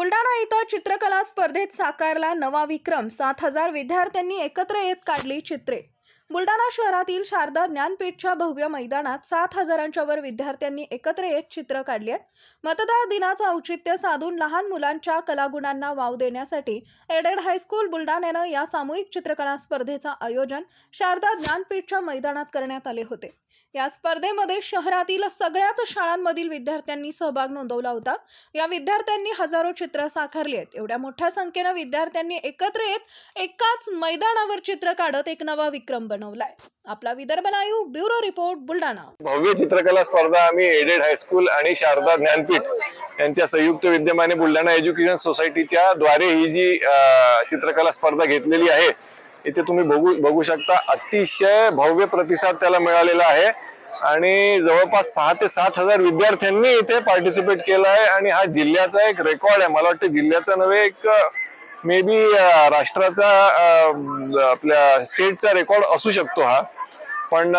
बुलढाणा इथं चित्रकला स्पर्धेत साकारला नवा विक्रम. सात हजार विद्यार्थ्यांनी एकत्र येत काढली चित्रे. बुलढाणा शहरातील शारदा ज्ञानपीठच्या भव्य मैदानात सात हजारांच्या वर विद्यार्थ्यांनी एकत्र येत चित्र काढली आहेत. मतदार दिनाचं औचित्य साधून लहान मुलांच्या कलागुणांना वाव देण्यासाठी एडेड हायस्कूल बुलढाण्यानं या सामूहिक चित्रकला स्पर्धेचं आयोजन शारदा ज्ञानपीठच्या मैदानात करण्यात आले होते. या स्पर्धेमध्ये शहरातील सगळ्याच शाळांमधील विद्यार्थ्यांनी सहभाग नोंदवला होता. या विद्यार्थ्यांनी हजारो चित्र साकारली आहेत. एवढ्या मोठ्या संख्येनं विद्यार्थ्यांनी एकत्र येत एकाच मैदानावर चित्र काढत एक नवा विक्रम बनवलाय. आपला Vidarbha live bureau report Buldhana. भव्य चित्रकला स्पर्धा आम्ही एडेड हायस्कूल आणि शारदा ज्ञानपीठ यांच्या संयुक्त विद्यमाने बुलढाणा एज्युकेशन सोसायटीच्या द्वारे ही जी चित्रकला स्पर्धा घेतलेली आहे इथे तुम्ही बघू बघू शकता अतिशय भव्य प्रतिसाद त्याला मिळालेला आहे. आणि जवळपास सहा ते सात हजार विद्यार्थ्यांनी इथे पार्टिसिपेट केलं आहे. आणि हा जिल्ह्याचा एक रेकॉर्ड आहे. मला वाटतं जिल्ह्याचा नव्हे एक मे बी राष्ट्राचा आपल्या स्टेटचा रेकॉर्ड असू शकतो हा. पण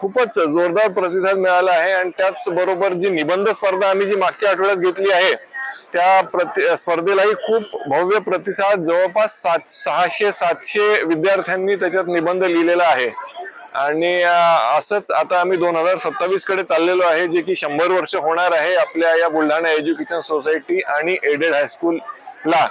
खूपच जोरदार प्रतिसाद मिळाला आहे. आणि त्याचबरोबर जी निबंध स्पर्धा आम्ही जी मागच्या आठवड्यात घेतली आहे त्या प्रति स्पर्धेलाही खूप भव्य प्रतिसाद जवळपास सात सहाशे सातशे विद्यार्थ्यांनी त्याच्यात निबंध लिहिलेला आहे. आणि असंच आता आम्ही दोन हजार सत्तावीसकडे चाललेलो आहे जे की शंभर वर्ष होणार आहे आपल्या या बुलढाणा एज्युकेशन सोसायटी आणि एडेड हायस्कूलला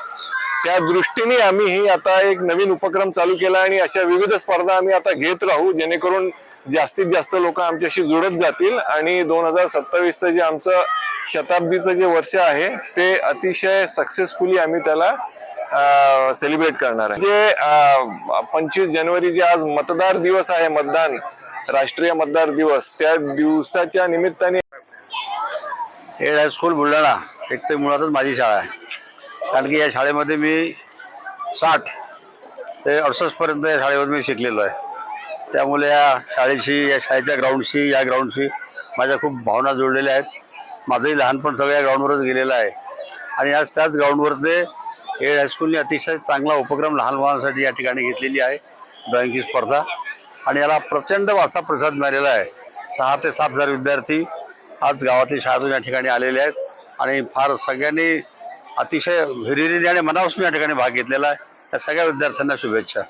त्या दृष्टीने आम्ही ही आता एक नवीन उपक्रम चालू केला आणि अशा विविध स्पर्धा आम्ही आता घेत राहू जेणेकरून जास्तीत जास्त लोक आमच्याशी जुळत जातील. आणि दोन हजार सत्तावीसचं जे आमचं शताब्दीचं जे वर्ष आहे ते अतिशय सक्सेसफुली आम्ही त्याला सेलिब्रेट करणार आहे. जे पंचवीस जानेवारी जे आज मतदार दिवस आहे मतदान राष्ट्रीय मतदार दिवस त्या दिवसाच्या निमित्ताने एड हायस्कूल बुलढाणा. एक तर मुळातच माझी शाळा आहे. कारण की या शाळेमध्ये मी साठ ते अडुसष्टपर्यंत या शाळेमध्ये मी शिकलेलो आहे. त्यामुळे या शाळेशी या शाळेच्या ग्राउंडशी या ग्राउंडशी माझ्या खूप भावना जोडलेल्या आहेत. माझंही लहानपण सगळ्या ग्राउंडवरच गेलेलं आहे. आणि आज त्याच ग्राउंडवर ते हायस्कूलने अतिशय चांगला उपक्रम लहान मुलांसाठी या ठिकाणी घेतलेली आहे ड्रॉईंगची स्पर्धा. आणि याला प्रचंड असा प्रसाद मिळालेला आहे. सहा ते सात हजार विद्यार्थी आज गावातील शाळेतून या ठिकाणी आलेले आहेत. आणि फार सगळ्यांनी अतिशय हिरिरीने आणि मनापासून या ठिकाणी भाग घेतलेला आहे. त्या सगळ्या विद्यार्थ्यांना शुभेच्छा.